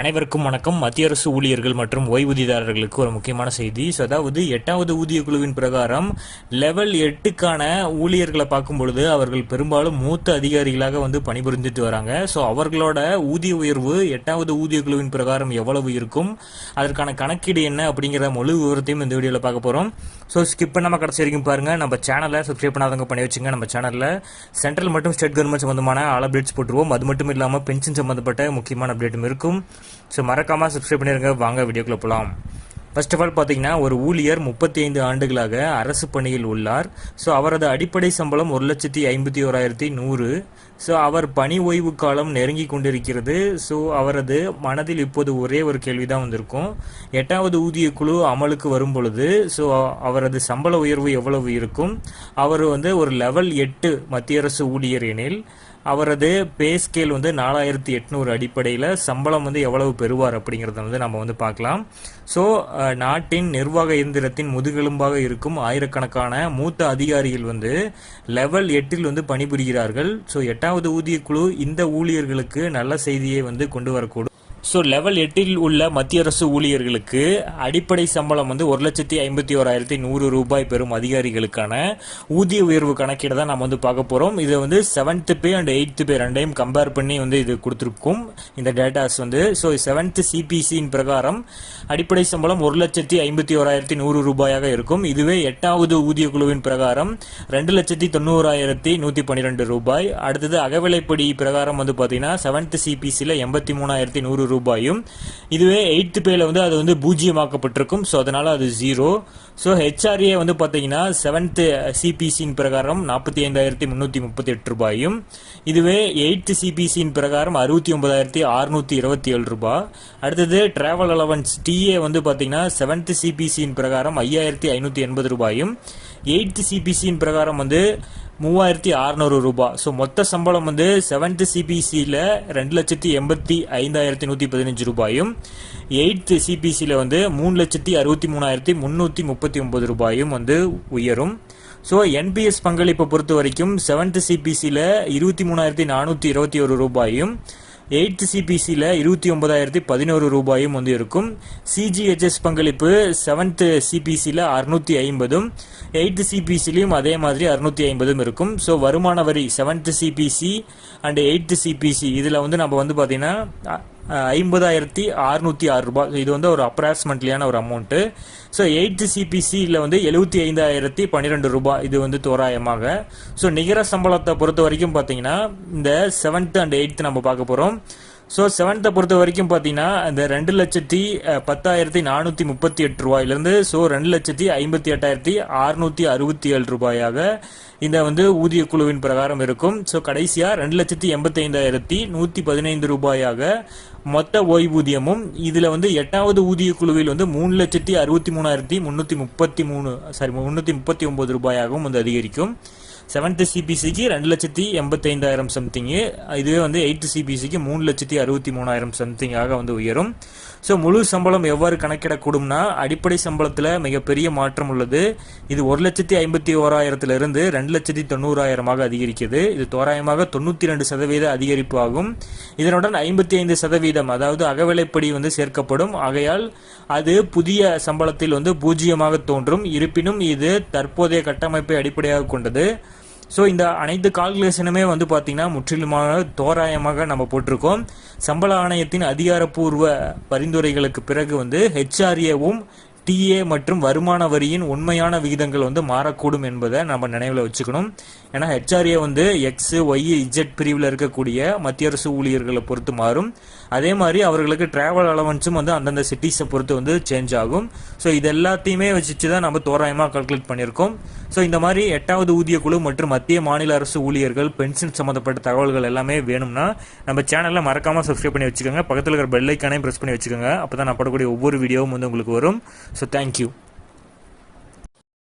அனைவருக்கும் வணக்கம். மத்திய அரசு ஊழியர்கள் மற்றும் ஓய்வூதியதாரர்களுக்கு ஒரு முக்கியமான செய்தி. ஸோ அதாவது எட்டாவது ஊதிய குழுவின் பிரகாரம் லெவல் எட்டுக்கான ஊழியர்களை பார்க்கும் பொழுது அவர்கள் பெரும்பாலும் மூத்த அதிகாரிகளாக வந்து பணிபுரிந்துட்டு வராங்க. ஸோ அவர்களோட ஊதிய உயர்வு எட்டாவது ஊதிய குழுவின் பிரகாரம் எவ்வளவு இருக்கும்? அதற்கான கணக்கீடு என்ன அப்படிங்கிற முழு விவரத்தையும் இந்த வீடியோவில் பார்க்க போகிறோம் ஸோ ஸ்கிப் பண்ணாமல் கடைசி வரைக்கும் பாருங்கள் நம்ம சேனலை சப்ஸ்கிரைப் பண்ணாதவங்க பண்ணி வச்சுங்க. நம்ம சேனலில் சென்ட்ரல் மற்றும் ஸ்டேட் கவர்மெண்ட் சம்பந்தமான ஆல் அப்டேட்ஸ் போட்டுருவோம். அது மட்டும் இல்லாமல் பென்ஷன் சம்பந்தப்பட்ட முக்கியமான அப்டேட்டும் இருக்கும். ஸோ மறக்காமல் சப்ஸ்கிரைப் பண்ணிடுங்க வாங்க வீடியோக்குள்ள போகலாம் ஃபர்ஸ்ட் ஆஃப் ஆல் பார்த்தீங்கன்னா ஒரு ஊழியர் முப்பத்தி ஐந்து ஆண்டுகளாக அரசு பணியில் உள்ளார். ஸோ அவரது அடிப்படை சம்பளம் ஒரு லட்சத்தி ஐம்பத்தி ஓராயிரத்தி நூறு. ஸோ அவர் பணி ஓய்வு காலம் நெருங்கி கொண்டிருக்கிறது. ஸோ அவரது மனதில் இப்போது ஒரே ஒரு கேள்வி தான் வந்திருக்கும். எட்டாவது ஊதிய குழு அமலுக்கு வரும் பொழுது ஸோ அவரது சம்பள உயர்வு எவ்வளவு இருக்கும்? அவர் வந்து ஒரு லெவல் எட்டு மத்திய அரசு ஊழியர் எனில் அவரது பே ஸ்கேல் வந்து நாலாயிரத்தி எட்நூறு அடிப்படையில் சம்பளம் வந்து எவ்வளவு பெறுவார் அப்படிங்கிறத வந்து நம்ம வந்து பார்க்கலாம். ஸோ நாட்டின் நிர்வாக இயந்திரத்தின் முதுகெலும்பாக இருக்கும் ஆயிரக்கணக்கான மூத்த அதிகாரிகள் வந்து லெவல் எட்டில் வந்து பணிபுரிகிறார்கள். ஸோ எட்டாவது ஊதிய குழு இந்த ஊழியர்களுக்கு நல்ல செய்தியை வந்து கொண்டு வரக்கூடும். ஸோ லெவல் எட்டில் உள்ள மத்திய அரசு ஊழியர்களுக்கு அடிப்படை சம்பளம் வந்து ஒரு லட்சத்தி ஐம்பத்தி ஓராயிரத்தி நூறு ரூபாய் பெறும் அதிகாரிகளுக்கான ஊதிய உயர்வு கணக்கீடு தான் நம்ம வந்து பார்க்க போகிறோம் இதை வந்து seventh pay and eighth pay ரெண்டையும் கம்பேர் பண்ணி வந்து இது கொடுத்துருக்கும் இந்த டேட்டாஸ் வந்து. ஸோ செவன்த்து சிபிசியின் பிரகாரம் அடிப்படை சம்பளம் ஒரு லட்சத்தி ஐம்பத்தி ஓராயிரத்தி நூறு ரூபாயாக இருக்கும். இதுவே எட்டாவது ஊதிய குழுவின் பிரகாரம் ரெண்டு லட்சத்தி தொண்ணூறாயிரத்தி நூற்றி பன்னிரெண்டு ரூபாய். அடுத்தது அகவிலைப்படி பிரகாரம் வந்து பார்த்தீங்கன்னா செவன்த் சிபிசியில் எண்பத்தி மூணாயிரத்தி நூறு ரூபாயும். இதுவே எயித்து பேல வந்து அது வந்து பூஜ்ஜியமாக்கப்பட்டிருக்கும். ஸோ அதனால அது ஜீரோ ஸோ ஹெச்ஆர்ஏ வந்து பார்த்தீங்கன்னா செவன்த்து சிபிசியின் பிரகாரம் நாற்பத்தி ஐந்தாயிரத்தி முந்நூற்றி முப்பத்தி எட்டு ரூபாயும். இதுவே எயித்து சிபிசியின் பிரகாரம் அறுபத்தி ஒன்பதாயிரத்தி அறுநூத்தி இருபத்தி ஏழு ரூபாய் அடுத்தது டிராவல் அலவன்ஸ் டிஏ வந்து பார்த்தீங்கன்னா செவன்த் சிபிசியின் பிரகாரம் ஐயாயிரத்தி ஐநூற்றி எண்பது ரூபாயும். எயித்து சிபிசியின் பிரகாரம் வந்து மூவாயிரத்தி அறநூறு ரூபாய் ஸோ மொத்த சம்பளம் வந்து செவன்த் சிபிசியில் ரெண்டு லட்சத்தி எண்பத்தி ஐந்தாயிரத்தி நூற்றி பதினஞ்சு ரூபாயும் எயித்து சிபிசியில் வந்து மூணு லட்சத்தி அறுபத்தி மூணாயிரத்தி முந்நூற்றி முப்பத்தி ஒம்பது ரூபாயும் வந்து உயரும். ஸோ என்பிஎஸ் பங்களிப்பை பொறுத்த வரைக்கும் செவன்த் சிபிசியில் இருபத்தி மூணாயிரத்தி நானூற்றி இருபத்தி ஒரு ரூபாயும் எயித்து சிபிசியில் இருபத்தி ஒன்பதாயிரத்தி பதினோரு ரூபாயும் வந்து இருக்கும். சிஜிஹெச்எஸ் பங்களிப்பு செவன்த்து சிபிசியில் அறுநூற்றி ஐம்பதும் எயித்து சிபிசிலையும் அதே மாதிரி அறுநூத்தி ஐம்பதும் இருக்கும். ஸோ வருமான வரி seventh CPC and eighth CPC இதில் வந்து நம்ம வந்து பார்த்தீங்கன்னா ஐம்பதாயிரத்தி அறுநூத்தி ஆறு ரூபாய் இது வந்து ஒரு அப்ராக்சிமெண்ட்லியான ஒரு அமௌண்ட்டு ஸோ எயித்து சிபிசியில் வந்து எழுபத்தி ஐந்தாயிரத்தி பன்னிரெண்டு ரூபாய் இது வந்து தோராயமாக. ஸோ நிகர சம்பளத்தை பொறுத்த வரைக்கும் பார்த்தீங்கன்னா இந்த செவன்த் அண்ட் எயித்து நம்ம பார்க்க போகிறோம் ஸோ செவன்த்தை பொறுத்த வரைக்கும் பார்த்தீங்கன்னா இந்த ரெண்டு லட்சத்தி பத்தாயிரத்தி நானூற்றி முப்பத்தி எட்டு ரூபாயிலிருந்து ஸோ ரெண்டு லட்சத்தி ஐம்பத்தி எட்டாயிரத்தி அறுநூத்தி அறுபத்தி ஏழு ரூபாயாக இந்த வந்து ஊதிய குழுவின் பிரகாரம் இருக்கும். ஸோ கடைசியாக ரெண்டு லட்சத்தி எண்பத்தி ஐந்தாயிரத்தி நூற்றி பதினைந்து ரூபாயாக மொத்த ஓய்வூதியமும் இதில் வந்து எட்டாவது ஊதிய குழுவில் வந்து மூணு லட்சத்தி அறுபத்தி மூணாயிரத்தி முந்நூற்றி முப்பத்தி மூணு சாரி முந்நூற்றி முப்பத்தி ஒன்பது ரூபாயாகவும் வந்து அதிகரிக்கும். செவன்த் சிபிசிக்கு ரெண்டு லட்சத்தி எண்பத்தைந்தாயிரம் சம்திங்கு இதுவே வந்து எயித்து சிபிசிக்கு மூணு லட்சத்தி அறுபத்தி மூணாயிரம் சம்திங்காக வந்து உயரும். ஸோ முழு சம்பளம் எவ்வாறு கணக்கிடக்கூடும்னா அடிப்படை சம்பளத்தில் மிகப்பெரிய மாற்றம் உள்ளது. இது ஒரு லட்சத்தி ஐம்பத்தி ஓராயிரத்திலிருந்து ரெண்டு லட்சத்தி தொண்ணூறாயிரமாக அதிகரிக்கிறது. இது தோராயமாக தொண்ணூற்றி ரெண்டு சதவீத அதிகரிப்பு ஆகும். இதனுடன் ஐம்பத்தி ஐந்து சதவீதம் அதாவது அகவிலைப்படி வந்து சேர்க்கப்படும். ஆகையால் அது புதிய சம்பளத்தில் வந்து பூஜ்ஜியமாக தோன்றும். இருப்பினும் இது தற்போதைய கட்டமைப்பை அடிப்படையாக கொண்டது. ஸோ இந்த அனைத்து கால்குலேஷனுமே வந்து பார்த்தீங்கன்னா முற்றிலுமாக தோராயமாக நம்ம போட்டிருக்கோம். சம்பள ஆணையத்தின் அதிகாரப்பூர்வ பரிந்துரைகளுக்கு பிறகு வந்து ஹெச்ஆர்ஏவும் டிஏ மற்றும் வருமான வரியின் உண்மையான விகிதங்கள் வந்து மாறக்கூடும் என்பதை நம்ம நினைவில் வச்சுக்கணும். ஏன்னா ஹெச்ஆர்ஏ வந்து எக்ஸ் ஒய் இஜெட் பிரிவில் இருக்கக்கூடிய மத்திய அரசு ஊழியர்களை பொறுத்து மாறும். அதே மாதிரி அவர்களுக்கு டிராவல் அலவன்ஸும் வந்து அந்தந்த சிட்டிஸை பொறுத்து வந்து சேஞ்ச் ஆகும். ஸோ இது எல்லாத்தையுமே வச்சுட்டு தான் நம்ம தோராயமாக கால்குலேட் பண்ணியிருக்கோம். ஸோ இந்த மாதிரி எட்டாவது ஊதிய குழு மற்றும் மத்திய மாநில அரசு ஊழியர்கள் பென்ஷன் சம்மந்தப்பட்ட தகவல்கள் எல்லாமே வேணும்னா நம்ம சேனலில் மறக்காமல் சப்ஸ்கிரைப் பண்ணி வச்சுக்கோங்க. பக்கத்தில் இருக்கிற பெல்லைக்கானே ப்ரெஸ் பண்ணி வச்சுக்கோங்க. அப்போ தான் நான் போடக்கூடிய ஒவ்வொரு வீடியோவும் வந்து உங்களுக்கு வரும். So thank you